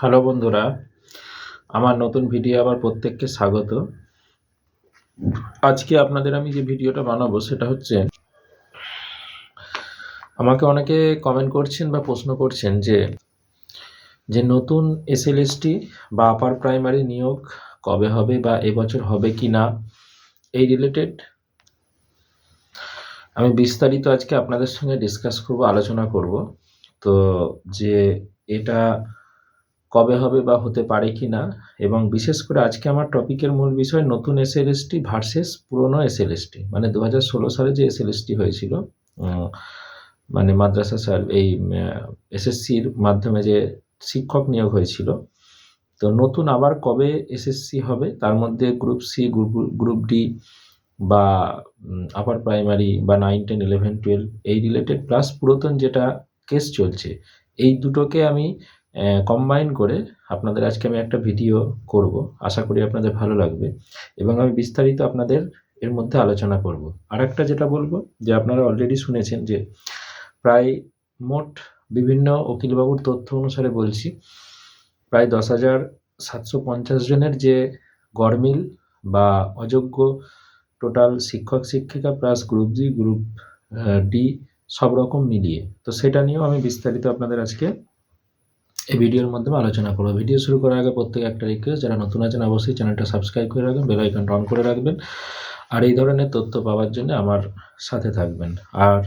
Hello বন্ধুরা, আমার নতুন ভিডিও আবার প্রত্যেককে স্বাগত। আজকে আপনাদের আমি যে ভিডিওটা বানাবো সেটা হচ্ছে, আমাকে অনেকে কমেন্ট করছেন বা প্রশ্ন করছেন যে যে নতুন এসএলএসটি বা আপার প্রাইমারি নিয়োগ কবে হবে বা এবছর হবে কি না, এই রিলেটেড আমি বিস্তারিত আজকে আপনাদের সঙ্গে ডিসকাস করব, আলোচনা করব। তো যে এটা কবে হবে বা হতে পারে কি না এবং বিশেষ করে আজকে আমার টপিকের মূল বিষয় নতুন এসএলএসটি ভার্সেস পুরনো এসএলএসটি মানে দু হাজার ষোলো সালে যে এস এল এসএলএসটি হয়েছিল মানে মাদ্রাসা স্যার এই এসএসসির মাধ্যমে যে শিক্ষক নিয়োগ হয়েছিল, তো নতুন আবার কবে এসএসসি হবে, তার মধ্যে group C group group D বা আপার প্রাইমারি বা নাইন টেন ইলেভেন টুয়েলভ এই রিলেটেড প্লাস পুরাতন যেটা কেস চলছে, এই দুটোকে আমি কম্বাইন করে আপনাদের আজকে আমি একটা ভিডিও করব। আশা করি আপনাদের ভালো লাগবে। এবং আমি বিস্তারিত আপনাদের এর মধ্যে আলোচনা করব। আর একটা যেটা বলব, যে আপনারা অলরেডি শুনেছেন যে প্রায় মোট বিভিন্ন উকিলবাবুর তথ্য অনুসারে বলছি, প্রায় দশ হাজার সাতশো পঞ্চাশ জনের যে গরমিল বা অযোগ্য টোটাল শিক্ষক, শিক্ষিকা plus group G group D সব রকম মিলিয়ে। তো সেটা নিয়েও আমি বিস্তারিত আপনাদের আজকে এই ভিডিওর মাধ্যমে আলোচনা করব। ভিডিও শুরু করার আগে প্রত্যেকে একটা রিকোয়েস্ট যারা নতুন আছেন অবশ্যই চ্যানেলটা সাবস্ক্রাইব করে রাখবেন বেল অন করে রাখবেন। আর এই ধরনের তথ্য পাওয়ার জন্য আমার সাথে থাকবেন। আর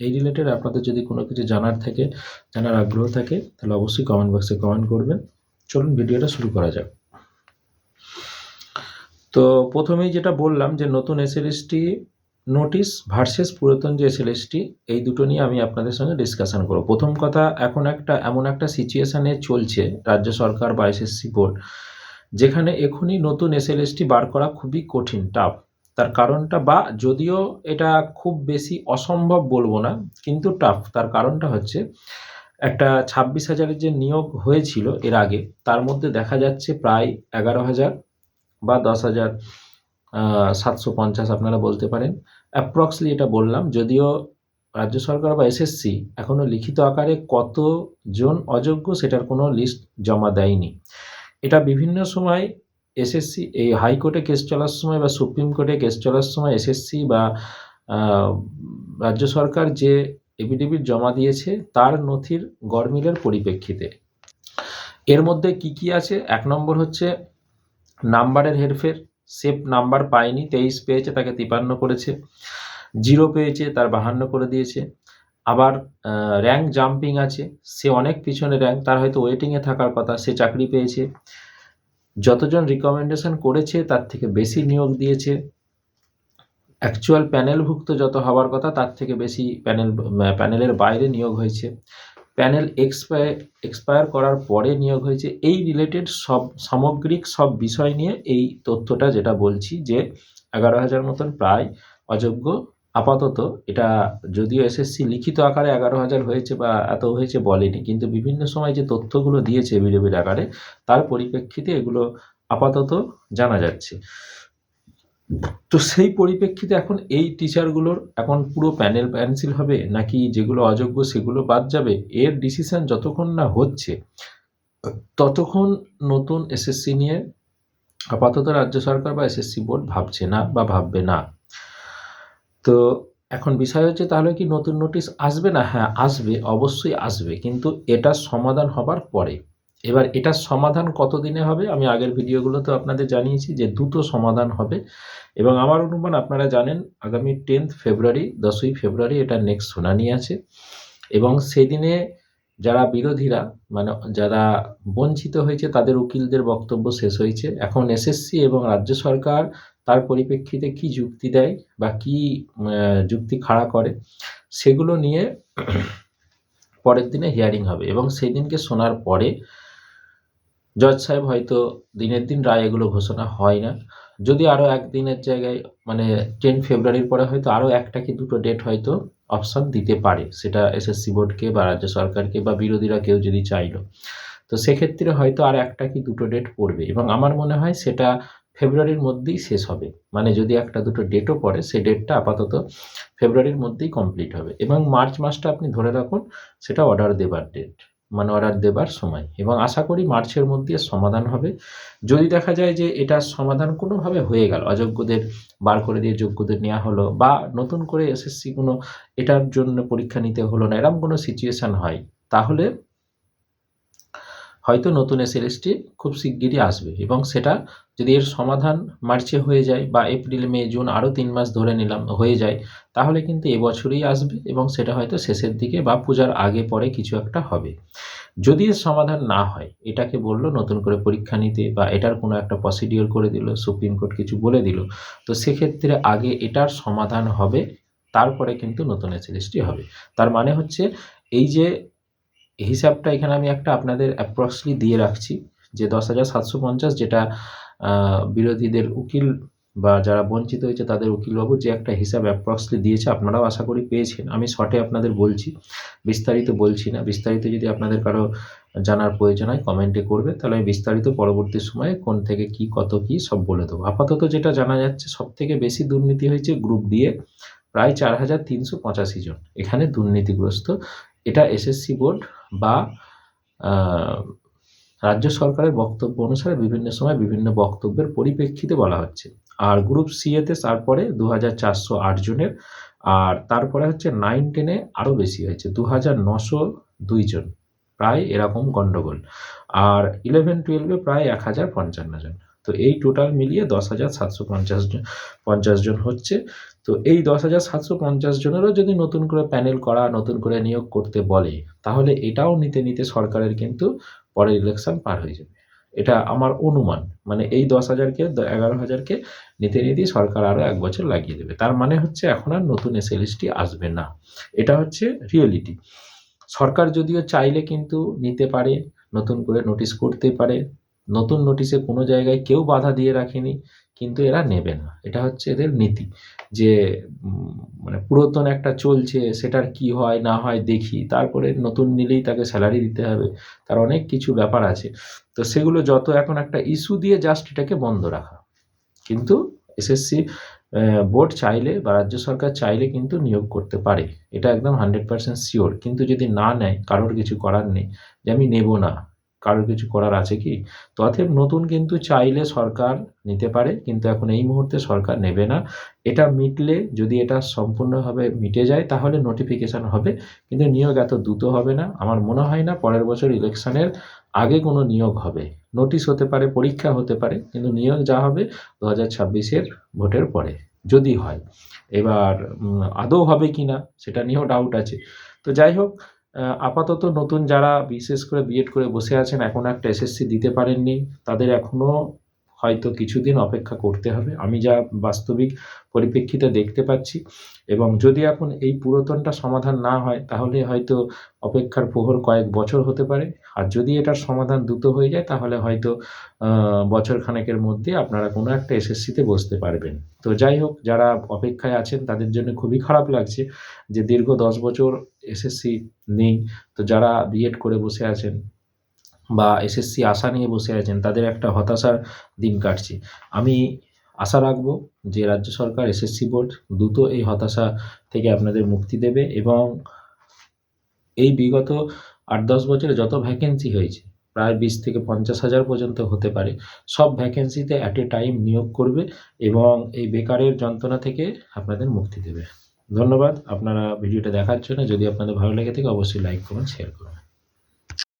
এই রিলেটেড আপনাদের যদি কোনো কিছু জানার থাকে, জানার আগ্রহ থাকে, তাহলে অবশ্যই কমেন্ট বক্সে কমেন্ট করবেন। চলুন ভিডিওটা শুরু করা যাক। তো প্রথমেই যেটা বললাম যে নতুন এসএলএসটি নোটিশ ভার্সেস পুরাতন যে এসএলএসটি এই দুটো নিয়ে আমি আপনাদের সঙ্গে ডিসকাশন করব। প্রথম কথা, এখন একটা, এমন একটা সিচুয়েশানে চলছে রাজ্য সরকার বা এসএসসি বোর্ড যেখানে এখনই নতুন এসএলএসটি বার করা খুবই কঠিন টাফ তার কারণটা, বা যদিও এটা খুব বেশি অসম্ভব বলব না, কিন্তু টাফ তার কারণটা হচ্ছে, একটা ছাব্বিশ হাজারের যে নিয়োগ হয়েছিল এর আগে, তার মধ্যে দেখা যাচ্ছে প্রায় এগারো হাজার বা দশ হাজার। সাতশো পঞ্চাশ আপনারা বলতে পারেন। অ্যাপ্রক্সলি এটা বললাম, যদিও রাজ্য সরকার বা এসএসসি এখনও লিখিত আকারে কতজন অযোগ্য সেটার কোনো লিস্ট জমা দেয়নি। এটা বিভিন্ন সময় এসএসসি এই হাইকোর্টে কেস চলার সময় বা সুপ্রিম কোর্টে কেস চলার সময় এসএসসি বা রাজ্য সরকার যে এফিডেভিট জমা দিয়েছে তার নথির গরমিলের পরিপ্রেক্ষিতে। এর মধ্যে কি কি আছে? এক নম্বর হচ্ছে, নাম্বারের হেরফের সেফ নাম্বার পায়নি, তেইশ পেয়েছে, তাকে তিপান্ন করেছে, জিরো পেয়েছে, তার বাহান্ন করে দিয়েছে। আবার র্যাঙ্ক জাম্পিং আছে, সে অনেক পিছনে র্যাঙ্ক তার হয়তো ওয়েটিংয়ে থাকার কথা, সে চাকরি পেয়েছে। যতজন রিকমেন্ডেশন করেছে, তার থেকে বেশি নিয়োগ দিয়েছে। অ্যাকচুয়াল প্যানেলভুক্ত যত হওয়ার কথা, তার থেকে বেশি প্যানেল প্যানেলের বাইরে নিয়োগ হয়েছে। প্যানেল এক্সপায়ার এক্সপায়ার করার পরে নিয়োগ হয়েছে। এই রিলেটেড সব, সামগ্রিক সব বিষয় নিয়ে এই তথ্যটা যেটা বলছি যে, এগারো হাজার মতন প্রায় অযোগ্য। আপাতত এটা যদিও এসএসসি লিখিত আকারে এগারো হাজার হয়েছে বা এত হয়েছে বলেনি, কিন্তু বিভিন্ন সময় যে তথ্যগুলো দিয়েছে বিডিবির আকারে, তার পরিপ্রেক্ষিতে এগুলো আপাতত জানা যাচ্ছে। তো সেই পরিপ্রেক্ষিতে এখন এই টিচারগুলোর এখন পুরো প্যানেল ক্যান্সেল হবে নাকি যেগুলো অযোগ্য সেগুলো বাদ যাবে? এর ডিসিশন যতক্ষণ না হচ্ছে, ততক্ষণ নতুন এসএসসি নিয়ে আপাতত রাজ্য সরকার বা এসএসসি বোর্ড ভাবছে না বা ভাববে না। তো এখন বিষয় হচ্ছে তাহলে কি নতুন নোটিশ আসবে না? হ্যাঁ আসবে, অবশ্যই আসবে। কিন্তু এটা সমাধান হবার পরে এবার এটার সমাধান কতদিনে হবে? আমি আগের ভিডিওগুলোতে আপনাদের জানিয়েছি যে দুটো সমাধান হবে। এবং আমার অনুমান আপনারা জানেন, আগামী টেন্থ ফেব্রুয়ারি, দশই ফেব্রুয়ারি এটা নেক্সট শুনানি আছে। এবং সেদিনে যারা বিরোধীরা মানে যারা বঞ্চিত হয়েছে, তাদের উকিলদের বক্তব্য শেষ হয়েছে। এখন এসএসসি এবং রাজ্য সরকার তার পরিপ্রেক্ষিতে কি যুক্তি দেয় বা কি যুক্তি খাড়া করে, সেগুলো নিয়ে পরের দিনে হিয়ারিং হবে। এবং সেই দিনকে শোনার পরে জজ সাহেব হয়তো দিনের দিন রায় এগুলো ঘোষণা হয় না। যদি আরও একদিনের জায়গায় মানে টেন ফেব্রুয়ারির পরে হয়তো আরও একটা কি দুটো ডেট হয়তো অপশান দিতে পারে। সেটা এসএসসি বোর্ডকে বা রাজ্য সরকারকে বা বিরোধীরা কেউ যদি চাইলো। তো সেক্ষেত্রে হয়তো আর একটা কি দুটো ডেট পড়বে এবং আমার মনে হয় সেটা ফেব্রুয়ারির মধ্যেই শেষ হবে। মানে যদি একটা দুটো ডেটও পড়ে সেই ডেটটা আপাতত ফেব্রুয়ারির মধ্যেই কমপ্লিট হবে। এবং মার্চ মাসটা আপনি ধরে রাখুন, সেটা অর্ডার দেবার ডেট মানে অর্ডার দেবার সময়। এবং আশা করি মার্চের মধ্যে সমাধান হবে। যদি দেখা যায় যে এটা সমাধান কোনোভাবে হয়ে গেল, অযোগ্যদের বার করে দিয়ে যোগ্যদের নেওয়া হলো বা নতুন করে এসএসসি কোনো এটার জন্য পরীক্ষা নিতে হলো না এরকম কোনো সিচুয়েশান হয়, তাহলে হয়তো নতুন এসএলএসটি খুব শিগগিরই আসবে এবং সেটা যদি এর সমাধান মার্চে হয়ে যায় বা এপ্রিল মে জুন আরও তিন মাস ধরে নিলাম, হয়ে যায়, তাহলে কিন্তু এবছরই আসবে এবং সেটা হয়তো শেষের দিকে বা পূজার আগে পরে কিছু একটা হবে। যদি এর সমাধান না হয়, এটাকে বলল নতুন করে পরীক্ষা নিতে বা এটার কোনো একটা প্রসিডিওর করে দিল সুপ্রিম কোর্ট কিছু বলে দিল, তো সেক্ষেত্রে আগে এটার সমাধান হবে, তারপরে কিন্তু নতুন এসএলএসটি হবে। তার মানে হচ্ছে এই যে হিসাবটা এখানে আমি একটা আপনাদের অ্যাপ্রক্সলি দিয়ে রাখছি যে দশ হাজার সাতশো পঞ্চাশ যেটা বিরোধীদের উকিল বা যারা বঞ্চিত হয়েছে তাদের উকিলবাবু যে একটা হিসাব অ্যাপ্রক্সলি দিয়েছে আপনারাও আশা করি পেয়েছেন। আমি শর্টে আপনাদের বলছি, বিস্তারিত বলছি না। বিস্তারিত যদি আপনাদের কারও জানার প্রয়োজন হয় কমেন্টে করবে। তাহলে আমি বিস্তারিত পরবর্তী সময়ে কোন থেকে কি, কত কি সব বলে দেবো। আপাতত যেটা জানা যাচ্ছে সব থেকে বেশি দুর্নীতি হয়েছে গ্রুপ দিয়ে প্রায় চার হাজার তিনশো পঁচাশি জন। এখানে দুর্নীতিগ্রস্ত। এটা এসএসসি বোর্ড বা রাজ্য সরকারের বক্তব্য অনুসারে বিভিন্ন সময় বিভিন্ন বক্তব্যের পরিপ্রেক্ষিতে বলা হচ্ছে। আর গ্রুপ সি এতে তারপরে দু হাজার চারশো আট জনের, আর তারপরে হচ্ছে নাইন টেনে আরও বেশি হয়েছে দু হাজার নশো দুইজন প্রায় এরকম গণ্ডগোল আর ইলেভেন টুয়েলভে প্রায় এক হাজার পঞ্চান্ন জন। তো এই টোটাল মিলিয়ে দশ হাজার সাতশো পঞ্চাশ জন পঞ্চাশ জন হচ্ছে তো এই দশ হাজার সাতশো পঞ্চাশ জনেরও যদি নতুন করে প্যানেল করা, নতুন করে নিয়োগ করতে বলে, তাহলে এটাও নিতে নিতে সরকারের কিন্তু পরের ইলেকশন পার হয়ে যাবে। এটা আমার অনুমান। মানে এই দশ হাজারকে, এগারো হাজারকে নিতে নিতেই সরকার আরও এক বছর লাগিয়ে দেবে। তার মানে হচ্ছে এখন আর নতুন এসএলএসটি আসবে না। এটা হচ্ছে রিয়েলিটি সরকার যদিও চাইলে কিন্তু নিতে পারে, নতুন করে নোটিশ করতে পারে, নতুন নোটিশে কোনো জায়গায় কেউ বাধা দিয়ে রাখেনি। কিন্তু এরা নেবে না। এটা হচ্ছে এদের নীতি যে মানে পুরাতন একটা চলছে, সেটার কি হয়, না হয় দেখি। তারপরে নতুন নিলেই তাকে স্যালারি দিতে হবে। তার অনেক কিছু ব্যাপার আছে। তো সেগুলো যত এখন একটা ইস্যু দিয়ে জাস্ট এটাকে বন্ধ রাখা। কিন্তু এসএসসি বোর্ড চাইলে বা রাজ্য সরকার চাইলে কিন্তু নিয়োগ করতে পারে। এটা একদম হান্ড্রেড পার্সেন্ট শিওর কিন্তু যদি না নেয়, কারোর কিছু করার নেই, যে আমি নেব না। কারোর কিছু করার আছে কি? তো অতএব নতুন কিন্তু চাইলে সরকার নিতে পারে, কিন্তু এখন এই মুহূর্তে সরকার নেবে না। এটা মিটলে যদি এটা সম্পূর্ণভাবে মিটে যায়, তাহলে নোটিফিকেশান হবে, কিন্তু নিয়োগ এত দ্রুত হবে না। আমার মনে হয় না পরের বছর ইলেকশনের আগে কোনো নিয়োগ হবে। নোটিশ হতে পারে, পরীক্ষা হতে পারে, কিন্তু নিয়োগ যা হবে দু হাজার ছাব্বিশের ভোটের পরে, যদি হয়। এবার আদৌ হবে কি না সেটা নিয়েও ডাউট আছে। তো যাই হোক আপাতত নতুন যারা বিশেষ করে বিএড করে বসে আছেন, এখন একটা এসএসসি দিতে পারেননি, তাদের এখনও হয়তো কিছুদিন অপেক্ষা করতে হবে। আমি যা বাস্তবিক পরিপ্রেক্ষিতে দেখতে পাচ্ছি এবং যদি এখন এই পুরাতনটা সমাধান না হয়, তাহলে হয়তো অপেক্ষার প্রহর কয়েক বছর হতে পারে। আর যদি এটার সমাধান দ্রুত হয়ে যায়, তাহলে হয়তো বছর খানেকের মধ্যে আপনারা কোনো একটা এসএসসিতে বসতে পারবেন। তো যাই হোক, যারা অপেক্ষায় আছেন, তাদের জন্য খুবই খারাপ লাগছে যে দীর্ঘ দশ বছর এসএসসি নেই। তো যারা বিএড করে বসে আছেন বা এসএসসি আশা নিয়ে বসে আছেন, তাদের একটা হতাশার দিন কাটছে। আমি আশা রাখব যে রাজ্য সরকার এসএসসি বোর্ড দ্রুত এই হতাশা থেকে আপনাদের মুক্তি দেবে এবং এই বিগত আট দশ বছরে যত ভ্যাকেন্সি হয়েছে, প্রায় বিশ থেকে পঞ্চাশ হাজার পর্যন্ত হতে পারে, সব ভ্যাকেন্সিতে অ্যাট এ টাইম নিয়োগ করবে এবং এই বেকারের যন্ত্রণা থেকে আপনাদের মুক্তি দেবে। ধন্যবাদ, আপনারা ভিডিওটা দেখার জন্য। যদি আপনাদের ভালো লেগে থাকে, অবশ্যই লাইক করুন শেয়ার করুন।